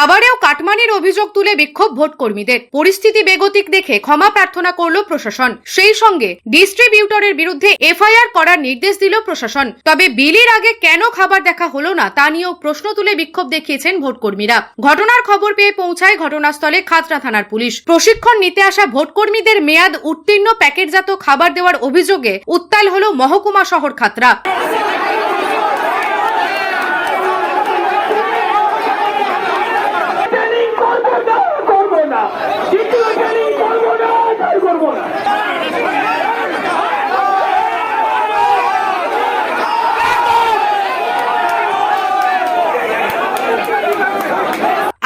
খাবারেও কাটমানির অভিযোগ তুলে বিক্ষোভ ভোট কর্মীদের পরিস্থিতি বেগতিক দেখে ক্ষমা প্রার্থনা করল প্রশাসন। সেই সঙ্গে ডিস্ট্রিবিউটরের বিরুদ্ধে এফআইআর করার নির্দেশ দিল প্রশাসন। তবে বিলির আগে কেন খাবার দেখা হলো না, তা নিয়েও প্রশ্ন তুলে বিক্ষোভ দেখিয়েছেন ভোট কর্মীরা ঘটনার খবর পেয়ে পৌঁছায় ঘটনাস্থলে খাতড়া থানার পুলিশ। প্রশিক্ষণ নিতে আসা ভোটকর্মীদের মেয়াদ উত্তীর্ণ প্যাকেটজাত খাবার দেওয়ার অভিযোগে উত্তাল হল মহকুমা শহর খাতড়া ট্রেনিং করব না করব না দ্বিতীয় ট্রেনিং করব না তাই করব না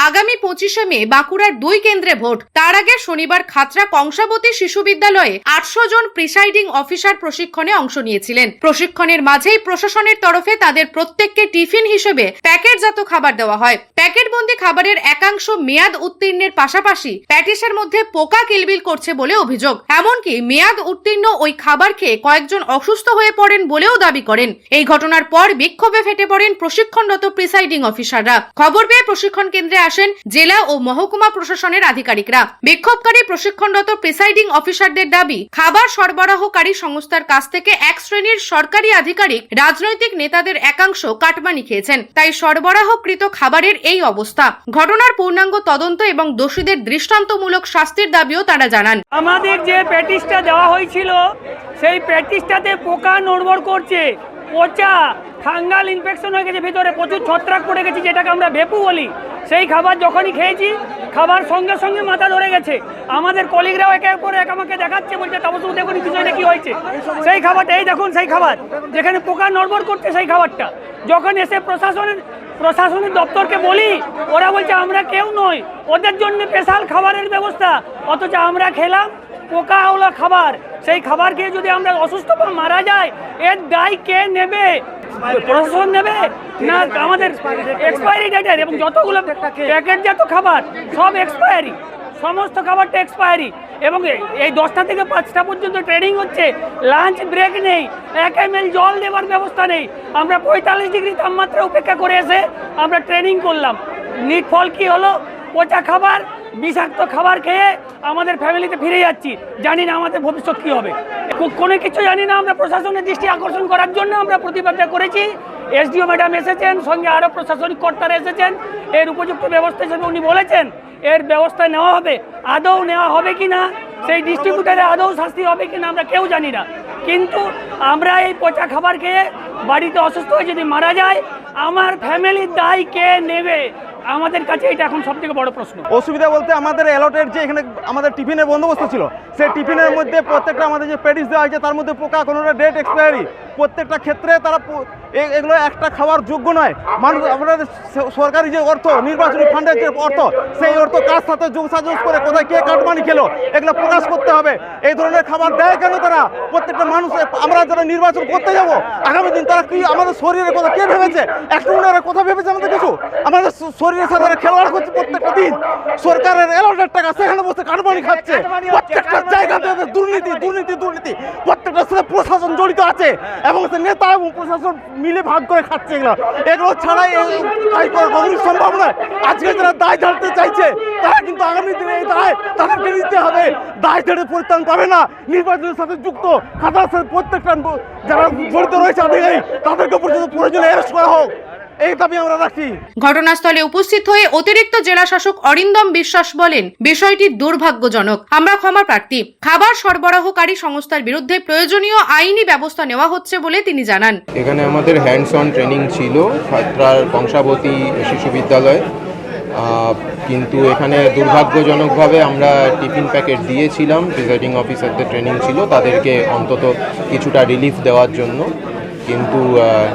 আগামী পঁচিশে মে বাঁকুড়ার দুই কেন্দ্রে ভোট। তার আগে শনিবার খাতড়া কংসাবতী শিশু বিদ্যালয়ে আটশো জন প্রিসাইডিং অফিসার প্রশিক্ষণে অংশ নিয়েছিলেন। প্রশিক্ষণের মাঝেই প্রশাসনের তরফে তাদের প্রত্যেককে টিফিন হিসেবে প্যাকেটজাত খাবার দেওয়া হয়। প্যাকেটবন্দি খাবারের একাংশ মেয়াদ উত্তীর্ণের পাশাপাশি প্যাটিসের মধ্যে পোকা কিলবিল করছে বলে অভিযোগ। এমনকি মেয়াদ উত্তীর্ণ ওই খাবার খেয়ে কয়েকজন অসুস্থ হয়ে পড়েন বলেও দাবি করেন। এই ঘটনার পর বিক্ষোভে ফেটে পড়েন প্রশিক্ষণরত প্রিসাইডিং অফিসাররা। খবর পেয়ে প্রশিক্ষণ কেন্দ্রে আসেন জেলা ও মহকুমা প্রশাসনের আধিকারিকরা। বিক্ষোভকারী প্রশিক্ষণরত প্রিসাইডিং অফিসারদের দাবি, খাবার সরবরাহকারী সংস্থার কাছ থেকে এক শ্রেণির সরকারি আধিকারিক রাজনৈতিক নেতাদের একাংশ কাটমানি খেয়েছেন। তাই সরবরাহকৃত খাবারের এই অবস্থা। ঘটনার পূর্ণাঙ্গ তদন্ত এবং দোষীদের দৃষ্টান্তমূলক শাস্তির দাবিও তারা জানান। আমাদের যে প্যাটিসটা দেওয়া হয়েছিল, সেই প্যাটিসটাতে পোকা নড়বড় করছে, পচা ফাঙ্গাল ইনফেকশন হয়ে গেছে, ভিতরে প্রচুর ছত্রাক পড়ে গেছে, যেটাকে আমরা ভেপু বলি। সেই খাবার যখনই খেয়েছি, খাবার সঙ্গে সঙ্গে মাথা ধরে গেছে। আমাদের কলিগরাও একের পর এক আমাকে দেখাচ্ছে, বলছে তবু দেখুন বিষয়টা কি হয়েছে? সেই খাবারটা, এই দেখুন, সেই খাবার। যেখানে পোকা নড়বড় করছে, সেই খাবারটা। যখন এসে প্রশাসনের প্রশাসনিক দপ্তরকে বলি, ওরা বলছে, আমরা কেউ নই। ওদের জন্য স্পেশাল খাবারের ব্যবস্থা। অথচ আমরা খেলাম পোকাওয়ালা খাবার। সেই খাবার খেয়ে যদি আমরা অসুস্থ বা মারা যাই, এর দায় কে নেবে? প্রশাসন নেবে? না, আমাদের এক্সপায়ারি ডেটের এবং যতগুলো প্যাকেটজাত খাবার, সব এক্সপায়ারি সমস্ত খাবারটা এক্সপায়ারি এবং এই দশটা থেকে পাঁচটা পর্যন্ত ট্রেনিং হচ্ছে। লাঞ্চ ব্রেক নেই। এক এম জল দেওয়ার ব্যবস্থা নেই। আমরা পঁয়তাল্লিশ ডিগ্রি তাপমাত্রা উপেক্ষা করে এসে আমরা ট্রেনিং করলাম। নিট ফল কি হলো? পচা খাবার বিষাক্ত খাবার খেয়ে আমাদের ফ্যামিলিতে ফিরে যাচ্ছি। জানি না আমাদের ভবিষ্যৎ কী হবে। কোনো কিছু জানি না আমরা প্রশাসনের দৃষ্টি আকর্ষণ করার জন্য আমরা প্রতিবাদটা করেছি। এসডিও ম্যাডাম এসেছেন, সঙ্গে আরও প্রশাসনিক কর্তারা এসেছেন। এর উপযুক্ত ব্যবস্থা হিসেবে উনি বলেছেন, এর ব্যবস্থা নেওয়া হবে। আদৌ নেওয়া হবে কি না, সেই ডিস্ট্রিবিউটারে আদৌ শাস্তি হবে কি না আমরা কেউ জানি না। কিন্তু আমরা এই পচা খাবার খেয়ে বাড়িতে অসুস্থ হয়ে যদি মারা যায় আমার ফ্যামিলির দায় কে নেবে? আমাদের কাছে এটা এখন সব থেকে বড় প্রশ্ন। অসুবিধা বলতে আমাদের অ্যালটের যে এখানে আমাদের টিফিনের বন্দোবস্ত ছিল, সেই টিফিনের মধ্যে প্রত্যেকটা আমাদের যে প্যাডিস দেওয়া হয়েছে, তার মধ্যে পোকা কোনোটা ডেট এক্সপায়ারি প্রত্যেকটা ক্ষেত্রে তারা এগুলো একটা খাওয়ার যোগ্য নয়। মানুষ আমাদের সরকারি যে অর্থ নির্বাচনী ফান্ডের যে অর্থ সেই অর্থ কার সাথে যোগসাযোগ করে কোথায় কে কাটমানি খেলো এগুলো প্রকাশ করতে হবে। এই ধরনের খাবার দেয় কেন তারা? প্রত্যেকটা মানুষ আমরা যারা নির্বাচন করতে যাব আগামী দিন তারা কি আমাদের শরীরের কথা কে ভেবেছে? একটু ওনারা কথা ভেবেছে আমাদের কিছু? আমাদের শরীরের সাথে খেলোয়াড় করছে প্রত্যেকটা দিন। সরকারের এলাটের টাকা সেখানে বসে কাটমানি খাচ্ছে। প্রত্যেকটা জায়গাতে দুর্নীতি দুর্নীতি দুর্নীতি। প্রত্যেকটা সাথে প্রশাসন জড়িত আছে। এবং নেতা এবং প্রশাসন মিলে ভাগ করে খাচ্ছে এগুলো। এগুলো ছাড়াই কখনোই সম্ভব নয়। আজকে যারা দায় ঝাড়তে চাইছে, তারা কিন্তু আগামী দিনে এই দায় তাদেরকে নিতে হবে। দায় ঝাড়ে পরিত্রাণ পাবে না। নির্বাচনের সাথে যুক্ত খাতার সাথে প্রত্যেকটা যারা জড়িত রয়েছে আধিকারিক, তাদেরকে পর্যন্ত প্রয়োজনে অ্যারেস্ট করা হোক। এই দাবি আমরা রাখি। ঘটনাস্থলে উপস্থিত হয়ে অতিরিক্ত জেলা শাসক অরিন্দম বিশ্বাস বলেন বিষয়টি দুর্ভাগ্যজনক। আমরা ক্ষমা প্রার্থী। খাবার সরবরাহকারী সংস্থার বিরুদ্ধে প্রয়োজনীয় আইনি ব্যবস্থা নেওয়া হচ্ছে বলে তিনি জানান। এখানে আমাদের হ্যান্ডস অন ট্রেনিং ছিল ছাত্রার কংসাবতী শিশু বিদ্যালয়। কিন্তু এখানে দুর্ভাগ্যজনকভাবে আমরা টিফিন প্যাকেট দিয়েছিলাম প্রিজাইডিং অফিসারদের ট্রেনিং ছিল তাদেরকে অন্তত কিছুটা রিলিফ দেওয়ার জন্য। কিন্তু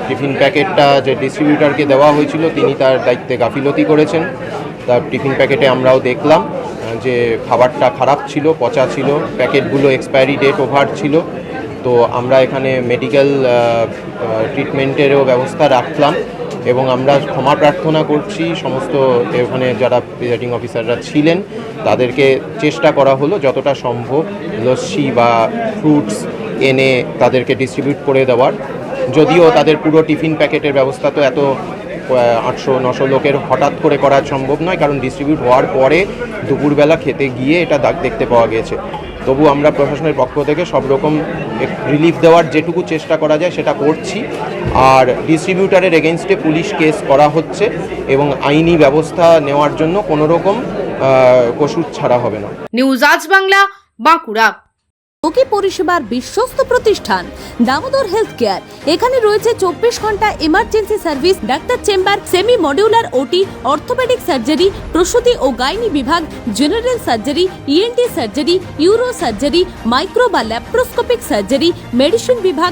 টিফিন প্যাকেটটা যে ডিস্ট্রিবিউটারকে দেওয়া হয়েছিল, তিনি তার দায়িত্বে গাফিলতি করেছেন। তার টিফিন প্যাকেটে আমরাও দেখলাম যে খাবারটা খারাপ ছিল, পচা ছিল, প্যাকেটগুলো এক্সপায়ারি ডেট ওভার ছিল। তো আমরা এখানে মেডিকেল ট্রিটমেন্টেরও ব্যবস্থা রাখলাম এবং আমরা ক্ষমা প্রার্থনা করছি। সমস্ত এখানে যারা প্রিজাইডিং অফিসাররা ছিলেন, তাদেরকে চেষ্টা করা হলো যতটা সম্ভব, লস্যি বা ফ্রুটস এনে তাদেরকে ডিস্ট্রিবিউট করে দেওয়ার। যদিও তাদের পুরো টিফিন প্যাকেটের ব্যবস্থা তো এত আটশো, নশো লোকের হঠাৎ করে করা সম্ভব নয়, কারণ ডিস্ট্রিবিউট হওয়ার পরে দুপুরবেলা খেতে গিয়ে এটা দাগ দেখতে পাওয়া গেছে। তবু আমরা প্রশাসনের পক্ষ থেকে সব রকম রিলিফ দেওয়ার যেটুকু চেষ্টা করা যায় সেটা করছি। আর ডিস্ট্রিবিউটারের এগেনস্টে পুলিশ কেস করা হচ্ছে এবং আইনি ব্যবস্থা নেওয়ার জন্য কোনো রকম কসুর ছাড়া হবে না। নিউজ আজ বাংলা, বাঁকুড়া। রোগী পরিষেবার বিশ্বস্ত প্রতিষ্ঠান। দামোদর হেলথ কেয়ার এখানে রয়েছে চব্বিশ ঘণ্টা emergency service doctor chamber semi modular OT orthopaedic surgery প্রসূতি ও গাইনি বিভাগ general surgery ENT surgery uro surgery micro বা ল্যাপ্রোস্কোপিক সার্জারি মেডিসিন বিভাগ